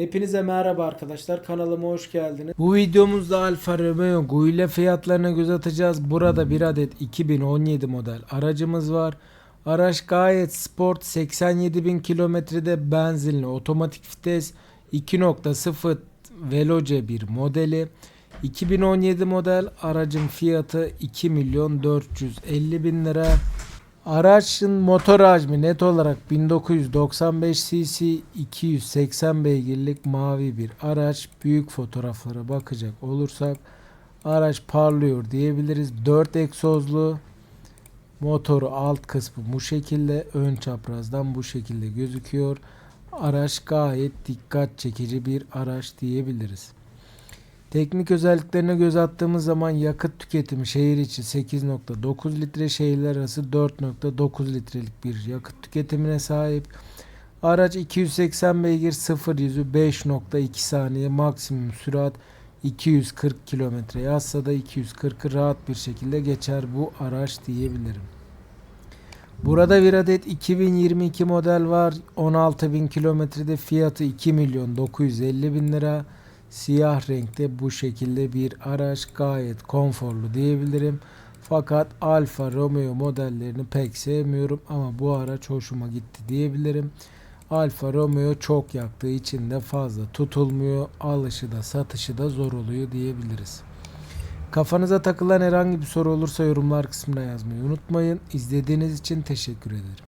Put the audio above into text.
Hepinize merhaba arkadaşlar kanalıma hoş geldiniz. Bu videomuzda Alfa Romeo Giulia fiyatlarına göz atacağız. Burada bir adet 2017 model aracımız var. Araç gayet sport 87.000 kilometrede benzinli otomatik vites 2.0 Veloce bir modeli. 2017 model aracın fiyatı 2 milyon 450 bin lira. Araçın motor hacmi net olarak 1995 cc 280 beygirlik mavi bir araç. Büyük fotoğraflara bakacak olursak araç parlıyor diyebiliriz. 4 egzozlu motoru alt kısmı bu şekilde ön çaprazdan bu şekilde gözüküyor. Araç gayet dikkat çekici bir araç diyebiliriz. Teknik özelliklerine göz attığımız zaman yakıt tüketimi şehir içi 8.9 litre, şehirler arası 4.9 litrelik bir yakıt tüketimine sahip. Araç 280 beygir 0 yüzü 5.2 saniye maksimum sürat 240 kilometre yazsa da 240'ı rahat bir şekilde geçer bu araç diyebilirim. Burada bir adet 2022 model var. 16.000 kilometrede fiyatı 2 milyon 950 bin lira. Siyah renkte bu şekilde bir araç gayet konforlu diyebilirim. Fakat Alfa Romeo modellerini pek sevmiyorum ama bu araç hoşuma gitti diyebilirim. Alfa Romeo çok yaktığı için de fazla tutulmuyor. Alışı da satışı da zor oluyor diyebiliriz. Kafanıza takılan herhangi bir soru olursa yorumlar kısmına yazmayı unutmayın. İzlediğiniz için teşekkür ederim.